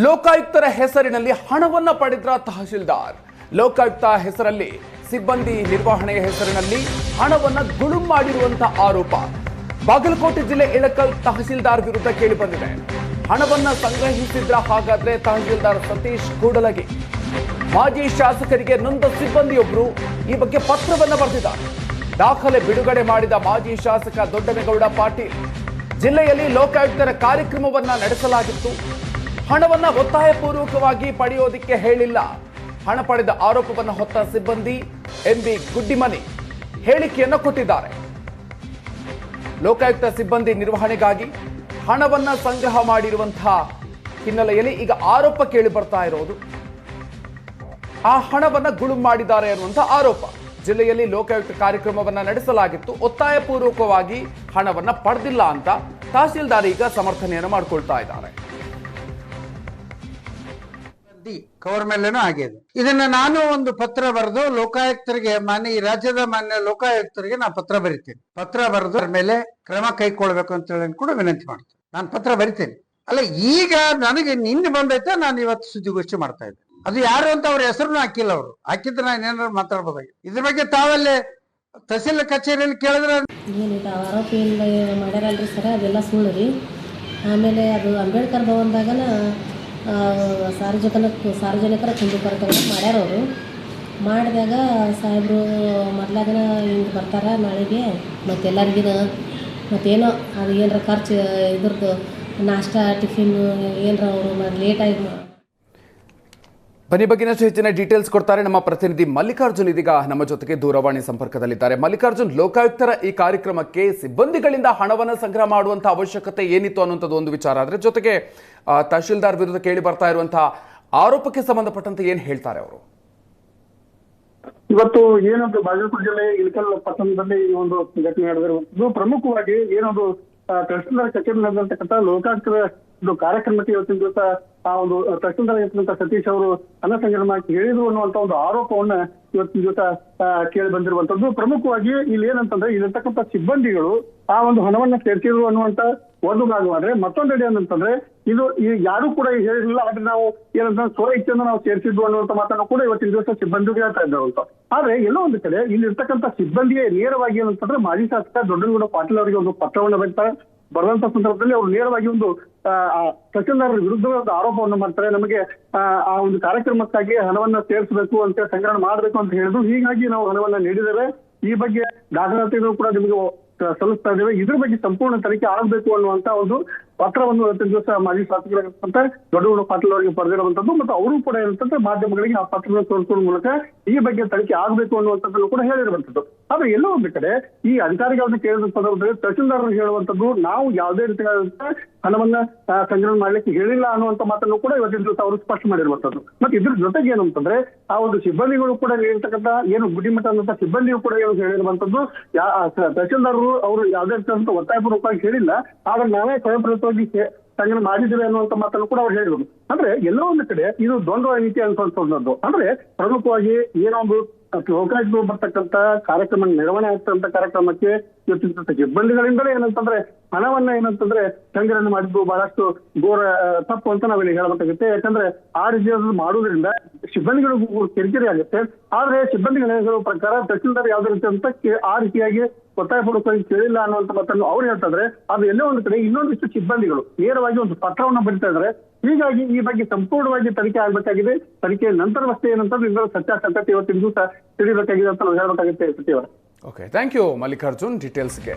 ಲೋಕಾಯುಕ್ತರ ಹೆಸರಿನಲ್ಲಿ ಹಣವನ್ನ ಪಡೆದ ತಹಶೀಲ್ದಾರ್. ಲೋಕಾಯುಕ್ತ ಹೆಸರಲ್ಲಿ ಸಿಬ್ಬಂದಿ ನಿರ್ವಹಣೆಯ ಹೆಸರಿನಲ್ಲಿ ಹಣವನ್ನ ಗುಳು ಮಾಡಿರುವಂತಹ ಆರೋಪ. ಬಾಗಲಕೋಟೆ ಜಿಲ್ಲೆ ಇಳಕಲ್ ತಹಶೀಲ್ದಾರ್ ವಿರುದ್ಧ ಕೇಳಿ ಬಂದಿದೆ. ಹಣವನ್ನ ಸಂಗ್ರಹಿಸಿದ್ರ ಹಾಗಾದ್ರೆ ತಹಶೀಲ್ದಾರ್ ಸತೀಶ್ ಕೂಡಲಗಿ. ಮಾಜಿ ಶಾಸಕರಿಗೆ ನೊಂದ ಸಿಬ್ಬಂದಿಯೊಬ್ಬರು ಈ ಬಗ್ಗೆ ಪತ್ರವನ್ನ ಬರೆದಿದ್ದಾರೆ. ದಾಖಲೆ ಬಿಡುಗಡೆ ಮಾಡಿದ ಮಾಜಿ ಶಾಸಕ ದೊಡ್ಡನಗೌಡ ಪಾಟೀಲ್. ಜಿಲ್ಲೆಯಲ್ಲಿ ಲೋಕಾಯುಕ್ತರ ಕಾರ್ಯಕ್ರಮವನ್ನ ನಡೆಸಲಾಗಿತ್ತು. ಹಣವನ್ನ ಒತ್ತಾಯಪೂರ್ವಕವಾಗಿ ಪಡೆಯೋದಿಕ್ಕೆ ಹೇಳಿಲ್ಲ. ಹಣ ಪಡೆದ ಆರೋಪವನ್ನು ಹೊತ್ತ ಸಿಬ್ಬಂದಿ ಎಂಬಿ ಗುಡ್ಡಿಮನಿ ಹೇಳಿಕೆಯನ್ನು ಕೊಟ್ಟಿದ್ದಾರೆ. ಲೋಕಾಯುಕ್ತ ಸಿಬ್ಬಂದಿ ನಿರ್ವಹಣೆಗಾಗಿ ಹಣವನ್ನ ಸಂಗ್ರಹ ಮಾಡಿರುವಂತಹ ಹಿನ್ನೆಲೆಯಲ್ಲಿ ಈಗ ಆರೋಪ ಕೇಳಿ ಬರ್ತಾ ಇರೋದು. ಆ ಹಣವನ್ನ ಗುಳು ಮಾಡಿದ್ದಾರೆ ಅನ್ನುವಂಥ ಆರೋಪ. ಜಿಲ್ಲೆಯಲ್ಲಿ ಲೋಕಾಯುಕ್ತ ಕಾರ್ಯಕ್ರಮವನ್ನ ನಡೆಸಲಾಗಿತ್ತು. ಒತ್ತಾಯಪೂರ್ವಕವಾಗಿ ಹಣವನ್ನ ಪಡೆದಿಲ್ಲ ಅಂತ ತಹಸೀಲ್ದಾರ್ ಈಗ ಸಮರ್ಥನೆಯನ್ನು ಮಾಡ್ಕೊಳ್ತಾ ಇದ್ದಾರೆ. ದಿ ಕವರ್ ಮೇಲೇನೂ ಆಗಿದೆ ಇದನ್ನ ನಾನು ಒಂದು ಪತ್ರ ಬರೆದು ಲೋಕಾಯುಕ್ತರಿಗೆ ಮಾನ್ಯ ಈ ರಾಜ್ಯದ ಮಾನ್ಯ ಲೋಕಾಯುಕ್ತರಿಗೆ ನಾನು ಪತ್ರ ಬರಿತೀನಿ. ಪತ್ರ ಬರೆದು ಅದ್ರ ಮೇಲೆ ಕ್ರಮ ಕೈಕೊಳ್ಬೇಕು ಅಂತ ಹೇಳಿ ಕೂಡ ವಿನಂತಿ ಮಾಡ್ತೀನಿ. ನಾನು ಪತ್ರ ಬರಿತೀನಿ. ಅಲ್ಲ, ಈಗ ನನಗೆ ನಿನ್ನೆ ಬಂದೈತೆ, ನಾನು ಇವತ್ತು ಸುದ್ದಿಗೋಷ್ಠಿ ಮಾಡ್ತಾ ಇದ್ದೆ ಅದು ಯಾರು ಅಂತ ಅವ್ರ ಹೆಸರು ಹಾಕಿಲ್ಲ ಅವರು. ಹಾಕಿದ್ರೆ ನಾನು ಏನಾದ್ರು ಮಾತಾಡ್ಬೋದಾಗಿ ಇದ್ರ ಬಗ್ಗೆ ತಾವಲ್ಲೇ ತಹಸೀಲ್ ಕಚೇರಿಯಲ್ಲಿ ಕೇಳಿದ್ರೆ ಏನಿಲ್ಲ ಆರೋಪಿಯಿಂದ ಮಾಡ್ಯಾರಲ್ರಿ ಸರ್? ಅದೆಲ್ಲ ಸುಳ್ಳು ರೀ. ಆಮೇಲೆ ಅದು ಅಂಬೇಡ್ಕರ್ ಭವನದಾಗನ ಆ, ಸಾರ್ವಜನಿಕರ ಕುಂದು ಕೊರತೆಗಳು ಮಾಡ್ಯಾರ ಅವರು. ಮಾಡಿದಾಗ ಸಾಹೇಬರು ಮೊದ್ಲಾಗನ ಹಿಂಗೆ ಬರ್ತಾರೆ ನಾಳೆಗೆ ಮತ್ತು ಎಲ್ಲರಿಗಿನ ಮತ್ತೇನೋ ಅದು ಏನರ ಖರ್ಚು ಇದ್ರದ್ದು ನಾಷ್ಟ ಟಿಫಿನ್ನು ಏನರ ಅವರು ಲೇಟಾಗಿ ಬನ್ನಿ ಬಗ್ಗೆನಷ್ಟು ಹೆಚ್ಚಿನ ಡೀಟೇಲ್ಸ್ ಕೊಡ್ತಾರೆ ನಮ್ಮ ಪ್ರತಿನಿಧಿ ಮಲ್ಲಿಕಾರ್ಜುನ್ ಇದೀಗ ನಮ್ಮ ಜೊತೆಗೆ ದೂರವಾಣಿ ಸಂಪರ್ಕದಲ್ಲಿದ್ದಾರೆ. ಮಲ್ಲಿಕಾರ್ಜುನ್, ಲೋಕಾಯುಕ್ತರ ಈ ಕಾರ್ಯಕ್ರಮಕ್ಕೆ ಸಿಬ್ಬಂದಿಗಳಿಂದ ಹಣವನ್ನು ಸಂಗ್ರಹ ಮಾಡುವಂತಹ ಅವಶ್ಯಕತೆ ಏನಿತ್ತು ಅನ್ನುವಂಥದ್ದು ಒಂದು ವಿಚಾರ. ಆದರೆ ಜೊತೆಗೆ ತಹಶೀಲ್ದಾರ್ ವಿರುದ್ಧ ಕೇಳಿ ಬರ್ತಾ ಇರುವಂತಹ ಆರೋಪಕ್ಕೆ ಸಂಬಂಧಪಟ್ಟಂತೆ ಏನ್ ಹೇಳ್ತಾರೆ ಅವರು? ಇವತ್ತು ಏನೊಂದು ಬಾಗಲಕೋಟೆ ಜಿಲ್ಲೆ ಇಳಕಲ್ ಪಟ್ಟಣದಲ್ಲಿ ಈ ಒಂದು ಘಟನೆ ನಡೆದಿರುವಂತದ್ದು ಪ್ರಮುಖವಾಗಿ ಏನೊಂದು ತಹಸೀಲ್ದಾರ್ ಕಚೇರಿ ನಡೆದಂತಕ್ಕಂಥ ಒಂದು ಕಾರ್ಯಕ್ರಮಕ್ಕೆ ಇವತ್ತಿನ ದಿವಸ ಆ ಒಂದು ತಹಸೀಲ್ದಾರ್ ಇರ್ತಕ್ಕಂಥ ಸತೀಶ್ ಅವರು ಸಂಗ್ರಹ ಮಾಡಿ ಹೇಳಿದ್ರು ಅನ್ನುವಂತ ಒಂದು ಆರೋಪವನ್ನ ಇವತ್ತಿನ ದಿವಸ ಕೇಳಿ ಬಂದಿರುವಂತದ್ದು. ಪ್ರಮುಖವಾಗಿ ಇಲ್ಲಿ ಏನಂತಂದ್ರೆ ಇಲ್ಲಿರ್ತಕ್ಕಂಥ ಸಿಬ್ಬಂದಿಗಳು ಆ ಒಂದು ಹಣವನ್ನ ಸೇರ್ತಿದ್ರು ಅನ್ನುವಂತ ಒಂದು ಮತ್ತೊಂದು ಮತ್ತೊಂದೆಡೆ ಏನಂತಂದ್ರೆ, ಇದು ಯಾರು ಕೂಡ ಹೇಳಿರಲಿಲ್ಲ, ಆದ್ರೆ ನಾವು ಏನಂತ ಸ್ವ ಇಚ್ಛೆಯಿಂದ ನಾವು ಸೇರಿಸಿದ್ವು ಅನ್ನುವಂಥ ಮಾತನ್ನು ಕೂಡ ಇವತ್ತಿನ ದಿವಸ ಸಿಬ್ಬಂದಿಗೆ ಹೇಳ್ತಾ ಇದ್ದಾರೆ ಅಂತ. ಆದ್ರೆ ಎಲ್ಲೋ ಒಂದು ಕಡೆ ಇಲ್ಲಿ ಇರ್ತಕ್ಕಂಥ ಸಿಬ್ಬಂದಿಯೇ ನೇರವಾಗಿ ಏನಂತಂದ್ರೆ ಮಾಜಿ ಶಾಸಕ ದೊಡ್ಡನಗೌಡ ಪಾಟೀಲ್ ಅವರಿಗೆ ಒಂದು ಪತ್ರವನ್ನು ಬರ್ತಾರೆ. ಬರುವಂತ ಸಂದರ್ಭದಲ್ಲಿ ಅವರು ನೇರವಾಗಿ ಒಂದು ತಹಸೀಲ್ದಾರರ ವಿರುದ್ಧ ಒಂದು ಆರೋಪವನ್ನು ಮಾಡ್ತಾರೆ. ನಮಗೆ, ಆ ಒಂದು ಕಾರ್ಯಕ್ರಮಕ್ಕಾಗಿ ಹಣವನ್ನ ಸೇರಿಸಬೇಕು ಅಂತ ಸಂಗ್ರಹಣ ಮಾಡಬೇಕು ಅಂತ ಹೇಳಿದ್ರು. ಹೀಗಾಗಿ ನಾವು ಹಣವನ್ನ ನೀಡಿದ್ದೇವೆ. ಈ ಬಗ್ಗೆ ದಾಖಲಾತಿಗಳು ಕೂಡ ನಿಮಗೆ ಸಲ್ಲಿಸ್ತಾ ಇದ್ದೇವೆ. ಇದ್ರ ಬಗ್ಗೆ ಸಂಪೂರ್ಣ ತನಿಖೆ ಆಗಬೇಕು ಅನ್ನುವಂತ ಒಂದು ಪತ್ರವನ್ನು ಇವತ್ತಿನ ದಿವಸ ಮಾಜಿ ಶಾಸಕರಾಗಿರ್ತಕ್ಕಂಥ ದೊಡ್ಡಗೌಡ ಪಾಟೀಲ್ ಅವರಿಗೆ ಬರೆದಿರುವಂತದ್ದು ಮತ್ತು ಅವರು ಕೂಡ ಏನಂತಂದ್ರೆ ಮಾಧ್ಯಮಗಳಿಗೆ ಆ ಪತ್ರವನ್ನು ತೋರಿಸುವ ಮೂಲಕ ಈ ಬಗ್ಗೆ ತನಿಖೆ ಆಗಬೇಕು ಅನ್ನುವಂಥದ್ದನ್ನು ಕೂಡ ಹೇಳಿರುವಂತದ್ದು ಆದ್ರೆ ಎಲ್ಲೋ ಒಂದು ಕಡೆ ಈ ಅಧಿಕಾರಿಗಳನ್ನು ಕೇಳಿದ ಸಂದರ್ಭದಲ್ಲಿ ತಹಸೀಲ್ದಾರರು ಹೇಳುವಂತದ್ದು ನಾವು ಯಾವುದೇ ರೀತಿಯಾದಂತಹ ಹಣವನ್ನ ಸಂಗ್ರಹಣ ಮಾಡ್ಲಿಕ್ಕೆ ಹೇಳಿಲ್ಲ ಅನ್ನುವಂತ ಮಾತನ್ನು ಕೂಡ ಇವತ್ತಿನ ದಿವಸ ಅವರು ಸ್ಪಷ್ಟ ಮಾಡಿರುವಂಥದ್ದು. ಮತ್ತೆ ಇದ್ರ ಜೊತೆಗೆ ಏನು ಅಂತಂದ್ರೆ ಆ ಒಂದು ಸಿಬ್ಬಂದಿಗಳು ಕೂಡ ಹೇಳಿರ್ತಕ್ಕಂಥ ಏನು ಗುಡಿಮಠ ಅನ್ನೋ ಸಿಬ್ಬಂದಿಯು ಕೂಡ ಏನು ಹೇಳಿರುವಂಥದ್ದು ತಹಸೀಲ್ದಾರರು ಅವರು ಯಾವುದೇ ರೀತಿಯಾದಂತಹ ಒತ್ತಾಯಪೂರ್ವಕವಾಗಿ ಹೇಳಿಲ್ಲ. ಆದ್ರೆ ನಾವೇ ಸ್ವಯಂಪ್ರೇರಿತವಾಗಿ ಹೇ- ತಂಗನ ಮಾಡಿದ್ದೇವೆ ಅನ್ನುವಂತ ಮಾತನ್ನು ಕೂಡ ಅವ್ರು ಹೇಳಿದ್ರು. ಅಂದ್ರೆ ಎಲ್ಲೋ ಒಂದು ಕಡೆ ಇದು ದ್ವಂದ್ವ ನೀತಿ ಅನ್ಸುವಂತದ್ದು ಅಂದ್ರೆ ಪ್ರಮುಖವಾಗಿ ಏನೋ ಒಂದು ಲೋಕಾಯುಕ್ತರು ಬರ್ತಕ್ಕಂತ ಕಾರ್ಯಕ್ರಮ ನಿರ್ವಹಣೆ ಆಗ್ತಕ್ಕಂಥ ಕಾರ್ಯಕ್ರಮಕ್ಕೆ ಇವತ್ತಿನ ಸಿಬ್ಬಂದಿಗಳಿಂದಲೇ ಏನಂತಂದ್ರೆ ಹಣವನ್ನ ಏನಂತಂದ್ರೆ ಸಂಗ್ರಹಣೆ ಮಾಡಿದ್ದು ಬಹಳಷ್ಟು ಘೋರ ತಪ್ಪು ಅಂತ ನಾವಿಲ್ಲಿ ಹೇಳಬೇಕಾಗುತ್ತೆ. ಯಾಕಂದ್ರೆ ಆ ರೀತಿಯ ಮಾಡುವುದರಿಂದ ಸಿಬ್ಬಂದಿಗಳಿಗೂ ಕಿರಿಕಿರಿ ಆಗುತ್ತೆ. ಆದ್ರೆ ಸಿಬ್ಬಂದಿಗಳ ಪ್ರಕಾರ ತಹಸೀಲ್ದಾರ್ ಯಾವ್ದೇ ರೀತಿ ಅಂತ ಆ ರೀತಿಯಾಗಿ ಒತ್ತಾಯಪೂರ್ವಕವಾಗಿ ಕೇಳಿಲ್ಲ ಅನ್ನುವಂತ ಮಾತನ್ನು ಅವ್ರು ಹೇಳ್ತಾರೆ ಅದು ಎಲ್ಲೋ ಒಂದು ಕಡೆ ಇನ್ನೊಂದಿಷ್ಟು ಸಿಬ್ಬಂದಿಗಳು ನೇರವಾಗಿ ಒಂದು ಪತ್ರವನ್ನು ಬರೀತಾ ಇದ್ದಾರೆ ಹೀಗಾಗಿ ಈ ಬಗ್ಗೆ ಸಂಪೂರ್ಣವಾಗಿ ತನಿಖೆ ಆಗಬೇಕಾಗಿದೆ. ತನಿಖೆ ನಂತರವಷ್ಟೇ ಏನಂತಂದ್ರೆ ಇದರ ಸತ್ಯಾಸತ್ಯತೆ ಇವತ್ತಿನ ದಿವಸ ತಿಳಿಬೇಕಾಗಿದೆ ಅಂತ ನಾವು ಹೇಳಬೇಕಾಗುತ್ತೆ ಸಚಿವ ಓಕೆ ಥ್ಯಾಂಕ್ ಯು ಮಲ್ಲಿಕಾರ್ಜುನ್. ಡೀಟೇಲ್ಸ್ಗೆ